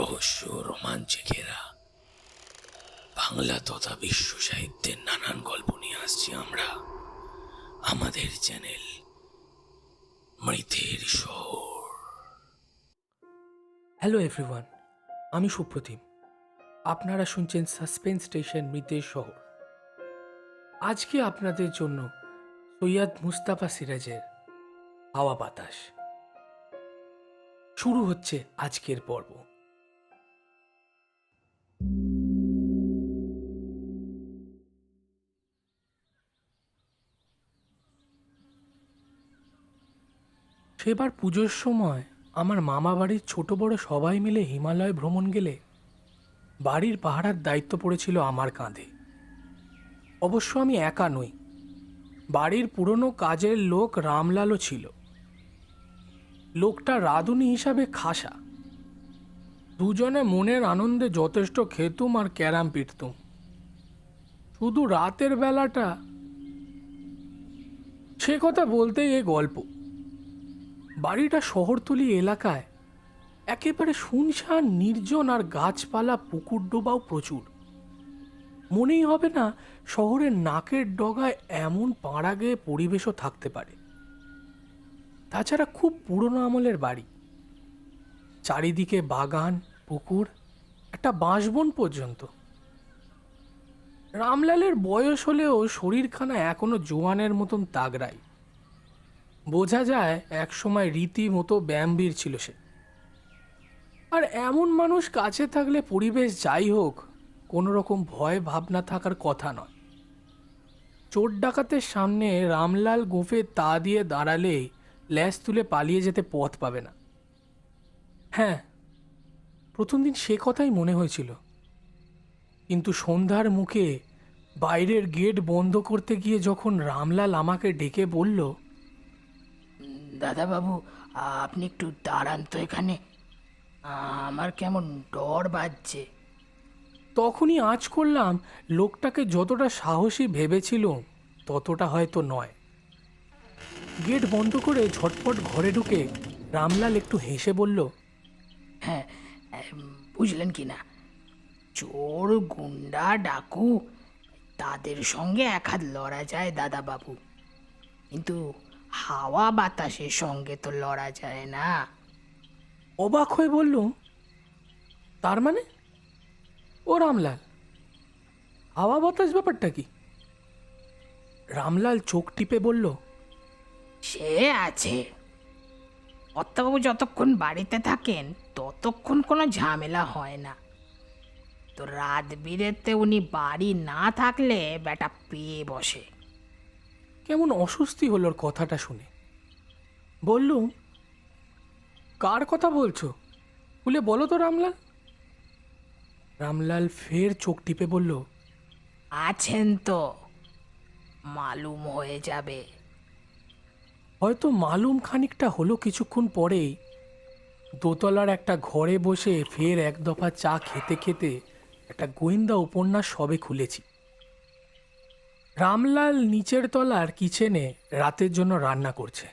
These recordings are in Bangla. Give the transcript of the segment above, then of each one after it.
রহস্য রোমাঞ্চে ঘেরা বাংলা তথা বিশ্ব সাহিত্যের নানান গল্প নিয়ে আসছি আমরা। আমাদের চ্যানেল মৃতের শহর। হ্যালো এভরিওয়ান আমি সুপ্রতিম। আপনারা শুনছেন সাসপেন্স স্টেশন মৃতের শহর। আজকে আপনাদের জন্য সৈয়দ মুস্তাফা সিরাজের হাওয়া বাতাস। শুরু হচ্ছে আজকের পর্ব। সেবার পুজোর সময় আমার মামা বাড়ির ছোট বড় সবাই মিলে হিমালয় ভ্রমণ গেলে বাড়ির পাহারার দায়িত্ব পড়েছিল আমার কাঁধে। অবশ্য আমি একা নই, বাড়ির পুরনো কাজের লোক রামলালও ছিল। লোকটা রাঁধুনি হিসাবে খাসা। দুজনে মনের আনন্দে যথেষ্ট খেতুম আর ক্যারাম পিটতুম। শুধু রাতের বেলাটা সে কথা বলতেই এ গল্প। বাড়িটা শহরতলি এলাকায়। একেবারে শুনশান, নির্জন আর গাছপালা, পুকুর ডোবাও প্রচুর। মনেই হবে না, শহরের নাকের ডগায় এমন পাড়া গেয়ে পরিবেশও থাকতে পারে। তাছাড়া খুব পুরনো আমলের বাড়ি। চারিদিকে বাগান, পুকুর, একটা বাঁশবন পর্যন্ত। রামলালের বয়স হলেও শরীরখানা এখনও জোয়ানের মতন তাগড়ায় বোঝা যায় একসময় রীতিমতো ব্যায়ামবীর ছিল সে। আর এমন মানুষ কাছে থাকলে পরিবেশ যাই হোক কোনো রকম ভয় ভাবনা থাকার কথা নয়। চোর ডাকাতের সামনে রামলাল গোফে তা দিয়ে দাঁড়ালে ল্যাস তুলে পালিয়ে যেতে পথ পাবে না। হ্যাঁ প্রথম দিন সে কথাই মনে হয়েছিল। কিন্তু সন্ধ্যার মুখে বাইরের গেট বন্ধ করতে গিয়ে যখন রামলাল আমাকে ডেকে বলল দাদাবাবু আপনি একটু দাঁড়ান তো এখানে। আমার কেমন ডর বাজছে। তখনই আঁচ করলাম লোকটাকে যতটা সাহসী ভেবেছিল ততটা হয়তো নয়। গেট বন্ধ করে ঝটপট ঘরে ঢুকে রামলাল একটু হেসে বলল হ্যাঁ বুঝলেন কি না? চোর গুন্ডা ডাকু তাদের সঙ্গে এক হাত লড়া যায় দাদাবাবু। কিন্তু হাওয়া বাতাসের সঙ্গে তো লড়া যায় না। অবাক হয়ে বলল তার মানে? ও রামলাল হাওয়া বাতাস ব্যাপারটা কি? রামলাল চোখ টিপে বলল সে আছে। অত্যাবাবু যতক্ষণ বাড়িতে থাকেন ততক্ষণ কোনো ঝামেলা হয় না। তো রাত বিরেতে উনি বাড়ি না থাকলে বেটা পেয়ে বসে। কেমন অস্বস্তি হলো ওর কথাটা শুনে। বললুম কার কথা বলছো? বলে বলো তো রামলাল। রামলাল ফের চোখ টিপে বলল আছেন তো মালুম হয়ে যাবে। হয়তো মালুম খানিকটা হলো কিছুক্ষণ পরেই দোতলার একটা ঘরে বসে ফের এক দফা চা খেতে খেতে একটা গোয়েন্দা উপন্যাস সবে খুলেছি। রামলাল নিচের তলার কিচেনে রাতের জন্য রান্না করছে।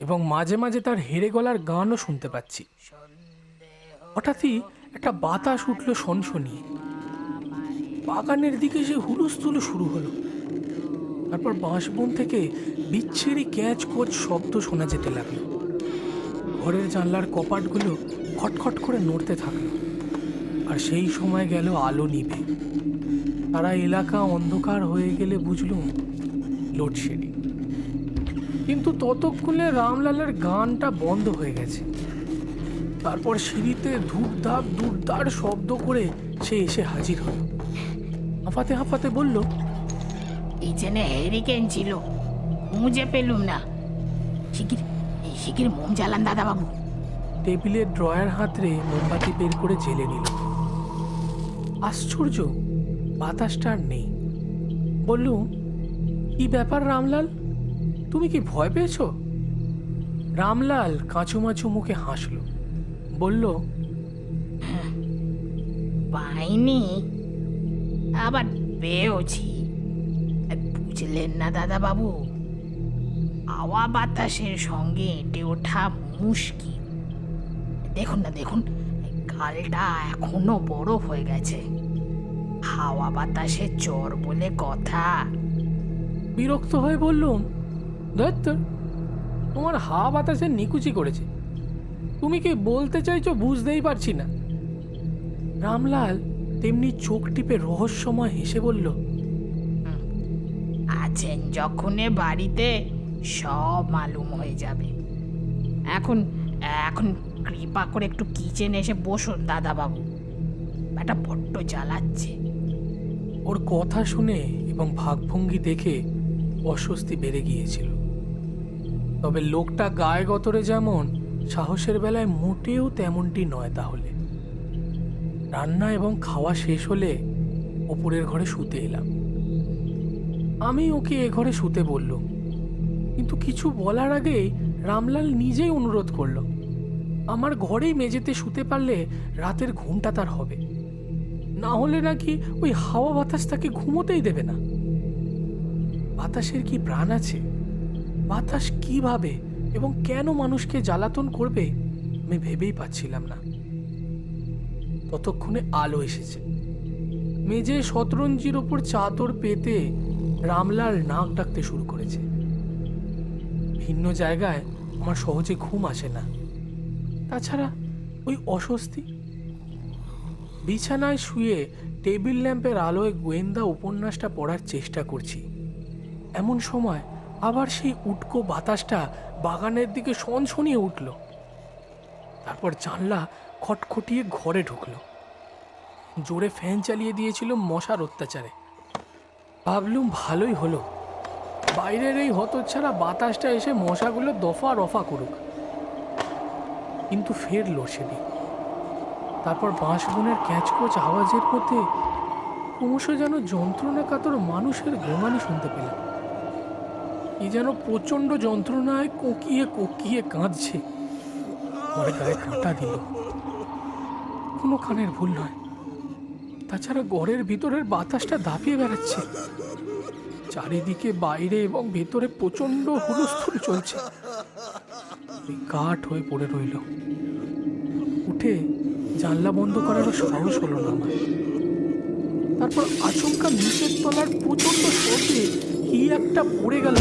এবং মাঝে মাঝে তার হেরে গলার গানও শুনতে পাচ্ছি। হঠাৎই একটা বাতাস উঠল শনশনিয়ে বাগানের দিকে সে হুলুস্থুলু শুরু হলো। তারপর বাঁশবন থেকে বিচ্ছিরি ক্যাচ কোচ শব্দ শোনা যেতে লাগল। ঘরের জানলার কপাটগুলো খটখট করে নড়তে থাকল। আর সেই সময় গেল আলো নিভে। সারা এলাকা অন্ধকার হয়ে গেলে বুঝলুম লোডশেডিং। কিন্তু ততক্ষণে রামলালের গানটা বন্ধ হয়ে গেছে। তারপর সিঁড়িতে ধূপধাপ দুর্দার শব্দ করে সে এসে হাজির হলো। হাঁপাতে হাঁপাতে বলল কিচেনে হেরিকেন ছিল খুঁজে পেলুম না। শিগির এই শিগির মোম জ্বালান দাদাবাবু। টেবিলের ড্রয়ার হাতরে মোমবাতি বের করে জেলে নিল। আশ্চর্য বাতাসটা আর নেই। বললুম কি ব্যাপার রামলাল? তুমি কি ভয় পেয়েছ? রামলাল কাঁচুমাচু মুখে হাসলো। বলল পাইনি, আবার পেয়েওছি। বুঝলেন না দাদাবাবু, হাওয়া বাতাসের সঙ্গে এঁটে ওঠা মুশকিল। দেখুন না, দেখুন হালটা এখনও বরফ হয়ে গেছে। হাওয়া বাতাসে চর বলে কথা। বিরক্ত হয়ে বললুম দত্ত তোমার হাওয়া বাতাসে নিকুচি করেছে। তুমি কি বলতে চাইছো বুঝতেই পারছি না। রামলাল তেমনি চোখ টিপে রহস্যময় হেসে বলল আছেন যখন বাড়িতে সব মালুম হয়ে যাবে। এখন এখন কৃপা করে একটু কিচেনে এসে বসুন দাদা বাবু একটা বড্ড জ্বালাচ্ছে। ওর কথা শুনে এবং ভাবভঙ্গি দেখে অস্বস্তি বেড়ে গিয়েছিল। তবে লোকটা গায়ে গতরে যেমন, সাহসের বেলায় মোটেও তেমনটি নয় তাহলে। রান্না এবং খাওয়া শেষ হলে ওপরের ঘরে শুতে এলাম। আমি ওকে এ ঘরে শুতে বলল, কিন্তু কিছু বলার আগে রামলাল নিজেই অনুরোধ করল, আমার ঘরেই মেঝেতে শুতে পারলে রাতের ঘুমটা তার হবে। না হলে নাকি ওই হাওয়া বাতাস তাকে ঘুমোতেই দেবে না। বাতাসের কি প্রাণ আছে? বাতাস কীভাবে এবং কেন মানুষকে জ্বালাতন করবে, আমি ভেবেই পাচ্ছিলাম না। ততক্ষণে আলো এসেছে। মেজে শতরঞ্জির ওপর চাদর পেতে রামলাল নাক ডাকতে শুরু করেছে। ভিন্ন জায়গায় আমার সহজে ঘুম আসে না। তাছাড়া ওই অস্বস্তি বিছানায় শুয়ে টেবিল ল্যাম্পের আলোয় গোয়েন্দা উপন্যাসটা পড়ার চেষ্টা করছি। এমন সময় আবার সেই উটকো বাতাসটা বাগানের দিকে সনসনিয়ে উঠল। তারপর জানলা খটখটিয়ে ঘরে ঢুকল। জোরে ফ্যান চালিয়ে দিয়েছিল মশার অত্যাচারে। ভাবলুম ভালোই হলো। বাইরের এই হতচ্ছাড়া বাতাসটা এসে মশাগুলো দফা রফা করুক। কিন্তু ফের লোডশেডিং তারপর বাঁশবনের ক্যাচকোচ আওয়াজের মধ্যে ক্রমশ যেন যন্ত্রণা কাতর মানুষের গোমানি শুনতে পেলাম। এ যেন প্রচণ্ড যন্ত্রণায় কোকিয়ে কোকিয়ে কাঁদছে। পরে গায়ে কাঁটা দিল। কোনো কানের ভুল নয়। তাছাড়া ঘরের ভিতরের বাতাসটা দাপিয়ে বেড়াচ্ছে। চারিদিকে বাইরে এবং ভেতরে প্রচণ্ড হুলস্থুল চলছে। কাঠ হয়ে পড়ে রইল। উঠে জানলা বন্ধ করারও সাহস হলো না আমার। তারপর আচমকা নিচের তলার প্রচণ্ড শব্দে কি একটা পড়ে গেল।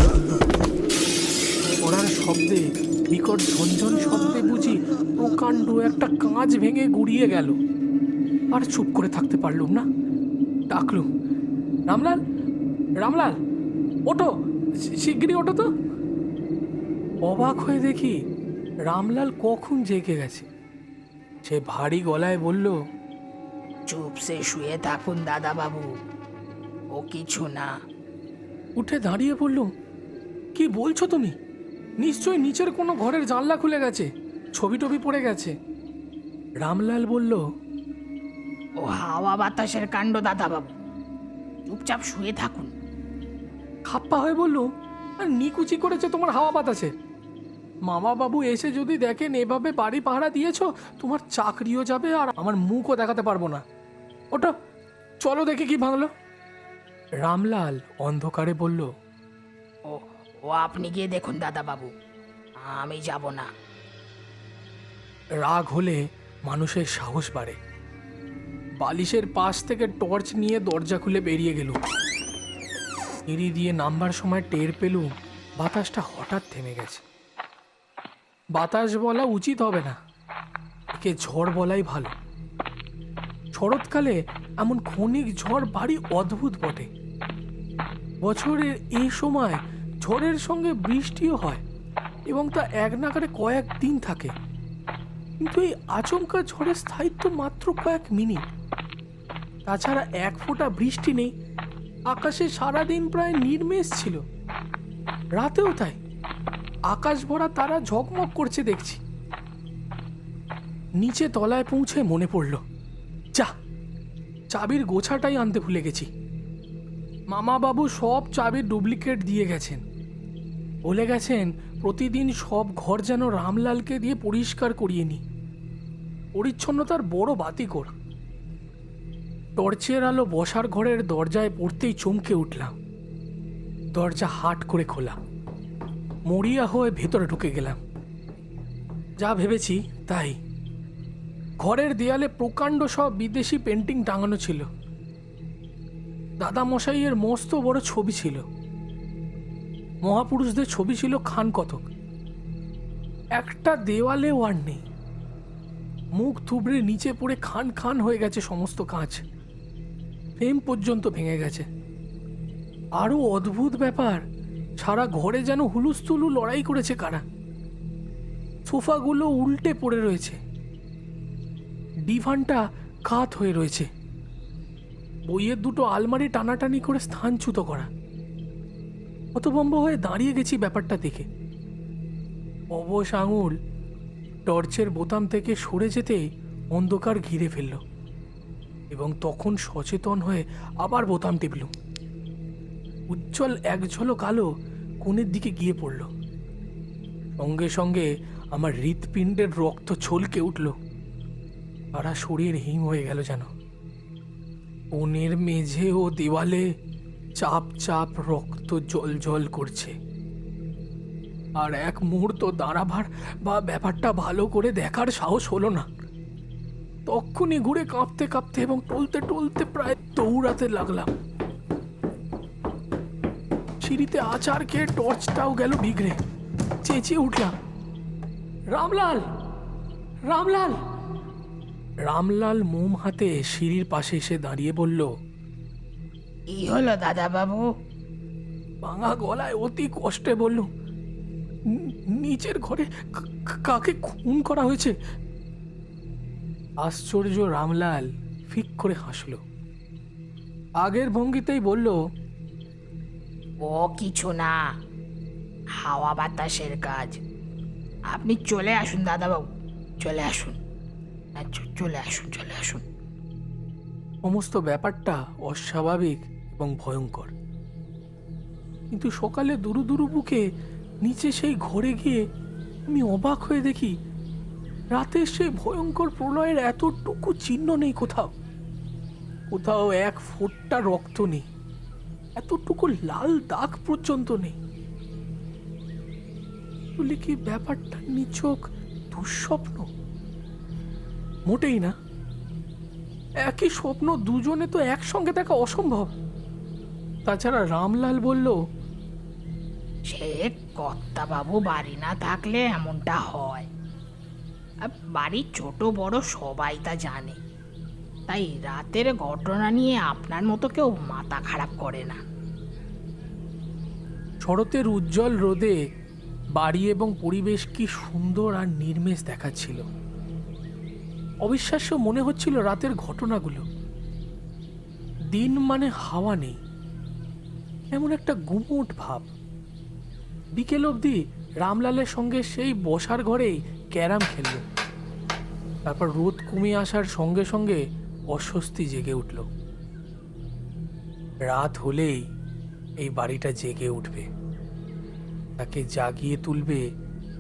পড়ার শব্দে, বিকট ঝনঝন শব্দে বুঝি প্রকাণ্ড একটা কাঁচ ভেঙে গুড়িয়ে গেল। আর চুপ করে থাকতে পারলুম না। ডাকলুম, রামলাল রামলাল ওটো শিগগিরি ওটো তো। অবাক হয়ে দেখি রামলাল কখন জেগে গেছে। সে ভারী গলায় বলল চুপসে শুয়ে থাকুন দাদা বাবু ও কিছু না। উঠে দাঁড়িয়ে পড়লুম কি বলছো তুমি? নিশ্চয়ই নিচের কোনো ঘরের জানলা খুলে গেছে ছবি টবি পড়ে গেছে। রামলাল বলল ও হাওয়া বাতাসের কাণ্ড দাদা বাবু চুপচাপ শুয়ে থাকুন। খাপ্পা হয়ে বললুম আর নিকুচি করেছে তোমার হাওয়া বাতাসে। মামা বাবু এসে যদি দেখেন এভাবে বাড়ি পাহারা দিয়েছ তোমার চাকরিও যাবে আর আমার মুখও দেখাতে পারব না। ওটা চলো দেখে কি ভাঙলো। রামলাল অন্ধকারে বলল ও ও আপনি গিয়ে দেখুন দাদা বাবু আমি যাব না। রাগ হলে মানুষের সাহস বাড়ে। বালিশের পাশ থেকে টর্চ নিয়ে দরজা খুলে বেরিয়ে গেল। সিঁড়ি দিয়ে নামবার সময় টের পেলুম বাতাসটা হঠাৎ থেমে গেছে। বাতাস বলা উচিত হবে না। একে ঝড় বলাই ভালো। শরৎকালে এমন ক্ষণিক ঝড় ভারী অদ্ভুত বটে। বছরের এই সময় ঝড়ের সঙ্গে বৃষ্টিও হয় এবং তা এক নাগারে কয়েক দিন থাকে। কিন্তু এই আচমকা ঝড়ের স্থায়িত্ব মাত্র কয়েক মিনিট। তাছাড়া এক ফোঁটা বৃষ্টি নেই। আকাশে সারাদিন প্রায় নির্মেষ ছিল। রাতেও তাই। আকাশ ভরা তারা ঝকমক করছে দেখছি। নিচে তলায় পৌঁছে মনে পড়ল, যা, চাবির গোছাটাই আনতে ভুলে গেছি। মামা বাবু সব চাবির ডুপ্লিকেট দিয়ে গেছেন। বলে গেছেন, প্রতিদিন সব ঘর যেন রামলালকে দিয়ে পরিষ্কার করিয়ে নি পরিচ্ছন্নতার বড় বাতিকর। টর্চের আলো বসার ঘরের দরজায় পড়তেই চমকে উঠলাম। দরজা হাট করে খোলা। মরিয়া হয়ে ভেতরে ঢুকে গেলাম। যা ভেবেছি তাই। ঘরের দেয়ালে প্রকাণ্ড সব বিদেশি পেন্টিং টাঙানো ছিল। দাদামশাইয়ের মস্ত বড় ছবি ছিল। মহাপুরুষদের ছবি ছিল খান কতক। একটা দেওয়ালে ওয়ার নেই। মুখ থুবড়ে নিচে পড়ে খান খান হয়ে গেছে সমস্ত কাঁচ। ফ্রেম পর্যন্ত ভেঙে গেছে। আরও অদ্ভুত ব্যাপার সারা ঘরে যেন হুলুস্থুলু লড়াই করেছে কারা? সোফাগুলো উল্টে পড়ে রয়েছে। ডিভানটা কাত হয়ে রয়েছে। বইয়ের দুটো আলমারি টানাটানি করে স্থানচ্যুত করা। হতভম্ব হয়ে দাঁড়িয়ে গেছি ব্যাপারটা দেখে। অবশ আঙুল টর্চের বোতাম থেকে সরে যেতে অন্ধকার ঘিরে ফেলল এবং তখন সচেতন হয়ে আবার বোতাম টিপল উজ্জ্বল এক ঝলক আলো কোণের দিকে গিয়ে পড়ল। সঙ্গে সঙ্গে আমার হৃৎপিণ্ডের রক্ত ছলকে উঠল। সারা শরীর হিম হয়ে গেল যেন। কোণের মেঝে ও দেওয়ালে চাপ চাপ রক্ত জল জল করছে। আর এক মুহূর্ত দাঁড়াবার বা ব্যাপারটা ভালো করে দেখার সাহস হলো না। তক্ষুনি ঘুরে কাঁপতে কাঁপতে এবং টলতে টলতে প্রায় দৌড়াতে লাগলাম। সিঁড়িতে আচার খেয়ে টর্চটাও গেল বিগড়ে। চেঁচিয়ে উঠলাম। রামলাল! রামলাল! রামলাল মোম হাতে সিঁড়ির পাশে এসে দাঁড়িয়ে বলল কি হলো দাদা বাবু ভাঙা গলায় অতি কষ্টে বলল নিচের ঘরে কাকে খুন করা হয়েছে? আশ্চর্য রামলাল ফিক করে হাসল। আগের ভঙ্গিতেই বলল ও কিছু না। হাওয়া বাতাসের কাজ। আপনি চলে আসুন দাদাবাবু। চলে আসুন। হ্যাঁ, চলে আসুন চলে আসুন। সমস্ত ব্যাপারটা অস্বাভাবিক এবং ভয়ঙ্কর। কিন্তু সকালে দুরু দুরু বুকে নিচে সেই ঘরে গিয়ে আমি অবাক হয়ে দেখি রাতে সেই ভয়ঙ্কর প্রলয়ের এতটুকু চিহ্ন নেই কোথাও। কোথাও এক ফোঁটা রক্ত নেই। এতটুকু লাল দাগ পর্যন্ত নেই। বলি কি, ব্যাপারটা নিছক, দুঃস্বপ্ন। মোটেই না। একই স্বপ্ন দুজনে তো একসঙ্গে দেখা অসম্ভব। তাছাড়া রামলাল বলল, সে বাবু বাড়ি না থাকলে এমনটা হয়। বাড়ির ছোট বড় সবাই তা জানে। তাই রাতের ঘটনা নিয়ে আপনার মতো কেউ মাথা খারাপ করে না। শরতের উজ্জ্বল রোদে বাড়ি এবং পরিবেশ কি সুন্দর আর নির্মেষ দেখাচ্ছিল। অবিশ্বাস্য মনে হচ্ছিল রাতের ঘটনাগুলো। দিন মানে হাওয়া নেই, এমন একটা গুমোট ভাব। বিকেল অবধি রামলালের সঙ্গে সেই বসার ঘরেই ক্যারাম খেলল। তারপর রোদ কমে আসার সঙ্গে সঙ্গে অস্বস্তি জেগে উঠল। রাত হলেই এই বাড়িটা জেগে উঠবে। তাকে জাগিয়ে তুলবে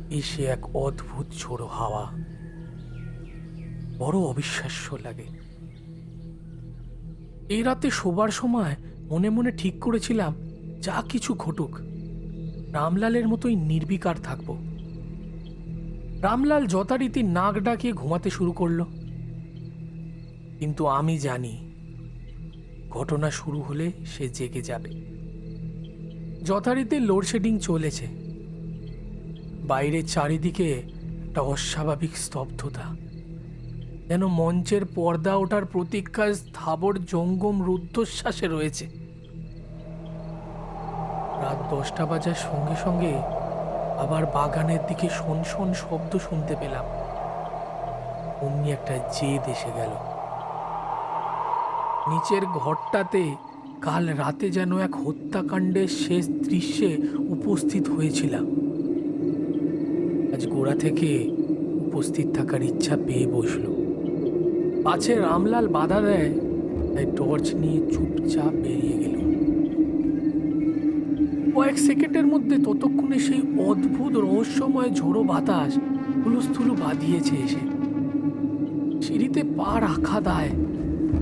এসে এক অদ্ভুত ঝোড়ো হাওয়া। বড় অবিশ্বাস্য লাগে। এই রাতে শোবার সময় মনে মনে ঠিক করেছিলাম, যা কিছু ঘটুক, রামলালের মতোই নির্বিকার থাকব। রামলাল যথারীতি নাক ডাকিয়ে ঘুমাতে শুরু করল। কিন্তু আমি জানি, ঘটনা শুরু হলে সে জেগে যাবে। যথারীতি লোডশেডিং চলেছে। বাইরে চারিদিকে একটা অস্বাভাবিক স্তব্ধতা। যেন মঞ্চের পর্দা ওঠার প্রতীক্ষায় স্থাবর জঙ্গম রুদ্ধশ্বাসে রয়েছে। রাত দশটা বাজার সঙ্গে সঙ্গে আবার বাগানের দিকে শোন শোন শব্দ শুনতে পেলাম। অমনি একটা জেদ এসে গেল। নিচের ঘরটাতে কাল রাতে যেন এক হত্যাকাণ্ডের শেষ দৃশ্যে উপস্থিত হয়েছিলাম। আজ গোড়া থেকে উপস্থিত থাকার ইচ্ছা পেয়ে বসল। পাছে রামলাল বাধা দেয়, তাই টর্চ নিয়ে চুপচাপ বেরিয়ে গেল। কয়েক সেকেন্ডের মধ্যে ততক্ষণে সেই অদ্ভুত রহস্যময় ঝোড়ো বাতাস হুলুস্থুলু বাঁধিয়েছে এসে। সিঁড়িতে পা রাখা দায়,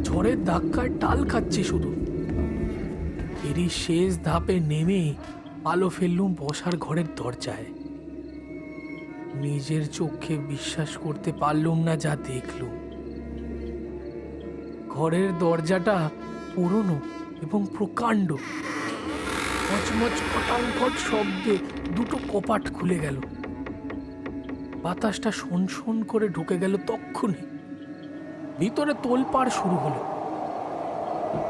ঝড়ের ধাক্কায় টাল খাচ্ছে শুধু। এরই শেষ ধাপে নেমে আলো ফেললুম বসার ঘরের দরজায়। নিজের চোখে বিশ্বাস করতে পারলুম না যা দেখলুম। ঘরের দরজাটা পুরনো এবং প্রকাণ্ড। মচমচ কটাঙ্কট শব্দে দুটো কপাট খুলে গেল। বাতাসটা শোন শোন করে ঢুকে গেল তক্ষুনি। ভিতরে তোলপাড় শুরু হলো।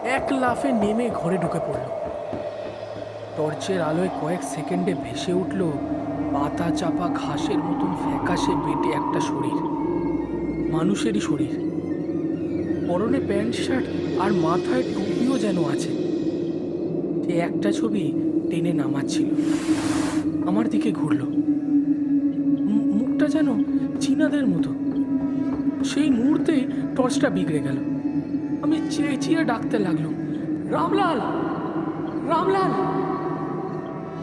এক লাফে নেমে ঘরে ঢুকে পড়ল। টর্চের আলোয় কয়েক সেকেন্ডে ভেসে উঠল পাতা চাপা ঘাসের মতন ফ্যাকাশে বেটে একটা শরীর। মানুষেরই শরীর। পরনে প্যান্ট, শার্ট আর মাথায় টুপিও যেন আছে। সে একটা ছবি টেনে নামাচ্ছিল। আমার দিকে ঘুরল। মুখটা যেন চীনাদের মতো। সেই মুহূর্তে টর্চটা বিগড়ে গেল। চেয়ে চেয়ে ডাকতে লাগল। রামলাল রামলাল।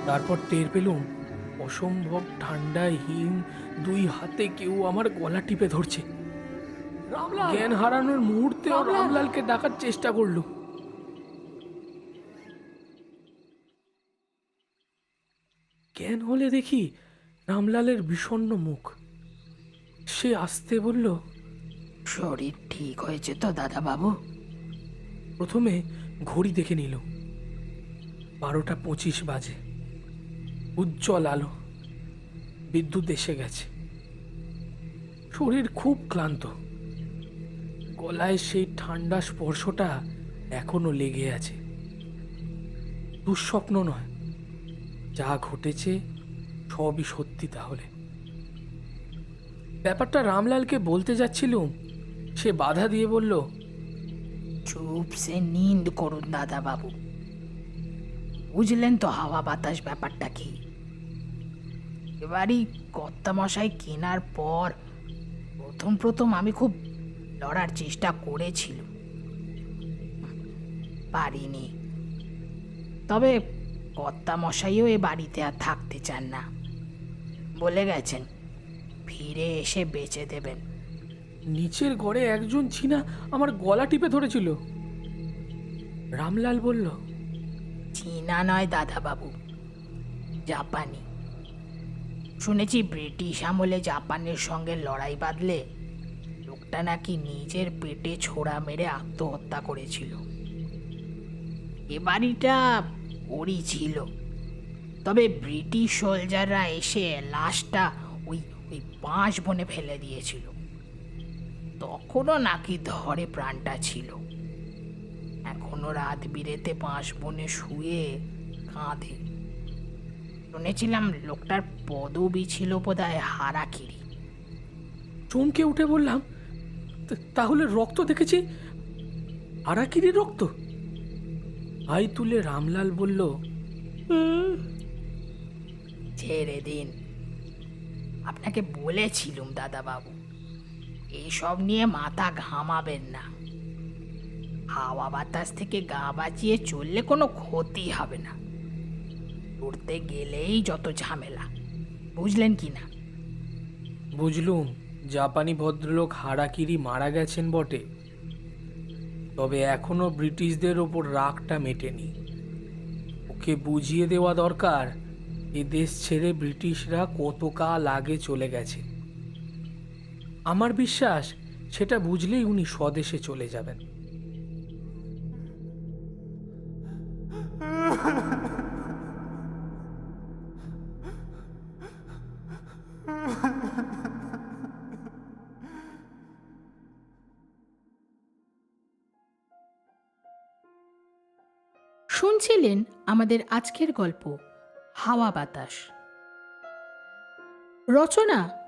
তারপর টের পেলুম অসম্ভব ঠান্ডায় হিম দুই হাতে কেউ আমার গলা টিপে ধরছে। রামলাল! জ্ঞান হারানোর মুহূর্তে রামলালকে ডাকার চেষ্টা করল। জ্ঞান হলে দেখি রামলালের বিষণ্ণ মুখ। সে আসতে বলল শরীর ঠিক হয়েছে তো দাদা বাবু প্রথমে ঘড়ি দেখে নিল। বারোটা পঁচিশ বাজে। উজ্জ্বল আলো। বিদ্যুৎ এসে গেছে। শরীর খুব ক্লান্ত। গলায় সেই ঠান্ডা স্পর্শটা এখনও লেগে আছে। দুঃস্বপ্ন নয়। যা ঘটেছে সবই সত্যি তাহলে। ব্যাপারটা রামলালকে বলতে যাচ্ছিলুম, সে বাধা দিয়ে বলল চুপ সে নিন্দ করুন দাদা বাবু বুঝলেন তো হাওয়া বাতাস ব্যাপারটা কি? এবারই কর্তামশাই কেনার পর প্রথম প্রথম আমি খুব লড়ার চেষ্টা করেছিল পারিনি। তবে কর্তামশাইও এ বাড়িতে আর থাকতে চান না। বলে গেছেন, ফিরে এসে বেচে দেবেন। নিচের ঘরে একজন চীনা আমার গলা টিপে ধরেছিল। রামলাল বলল চীনা নয় দাদাবাবু, জাপানি। শুনেছি ব্রিটিশ আমলে জাপানের সঙ্গে লড়াই বাঁধলে লোকটা নাকি নিজের পেটে ছোড়া মেরে আত্মহত্যা করেছিল। এ বাড়িটা ওরই ছিল। তবে ব্রিটিশ সোলজাররা এসে লাশটা ওই ওই বাঁশ বনে ফেলে দিয়েছিল। তখনও নাকি ধরে প্রাণটা ছিল। এখনও রাত বিরেতে বাঁশ বনে শুয়ে কাঁধে শুনেছিলাম লোকটার পদবি ছিল বোধহয় হারাকিরি চমকে উঠে বললাম "তা- তাহলে রক্ত দেখেছি? আরাকিরি রক্ত? ভাই তুলে রামলাল বলল ছেড়ে দিন। আপনাকে বলেছিলুম দাদাবাবু। এইসব নিয়ে মাথা ঘামাবেন না। হাওয়া বাতাস থেকে গা বাঁচিয়ে চললে কোনো ক্ষতি হবে না। উড়তে গেলেই যত ঝামেলা, বুঝলেন কি না? বুঝলুম, জাপানি ভদ্রলোক হারাকিরি মারা গেছেন বটে। তবে এখনও ব্রিটিশদের ওপর রাগটা মেটেনি। ওকে বুঝিয়ে দেওয়া দরকার, এ দেশ ছেড়ে ব্রিটিশরা কত কাল আগে চলে গেছে। আমার বিশ্বাস, সেটা বুঝলেই উনি স্বদেশে চলে যাবেন। শুনছিলেন আমাদের আজকের গল্প, হাওয়া বাতাস। রচনা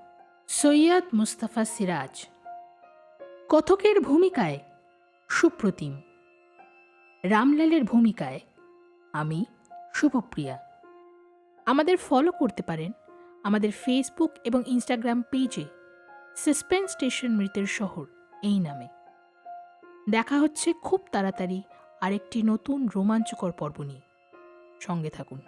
সৈয়দ মুস্তাফা সিরাজ। কথকের ভূমিকায় সুপ্রতিম। রামলালের ভূমিকায় আমি শুভপ্রিয়া। আমাদের ফলো করতে পারেন আমাদের ফেসবুক এবং ইনস্টাগ্রাম পেজে সাসপেন্স স্টেশন মৃতের শহর এই নামে। দেখা হচ্ছে খুব তাড়াতাড়ি আরেকটি নতুন রোমাঞ্চকর পর্ব নিয়ে। সঙ্গে থাকুন।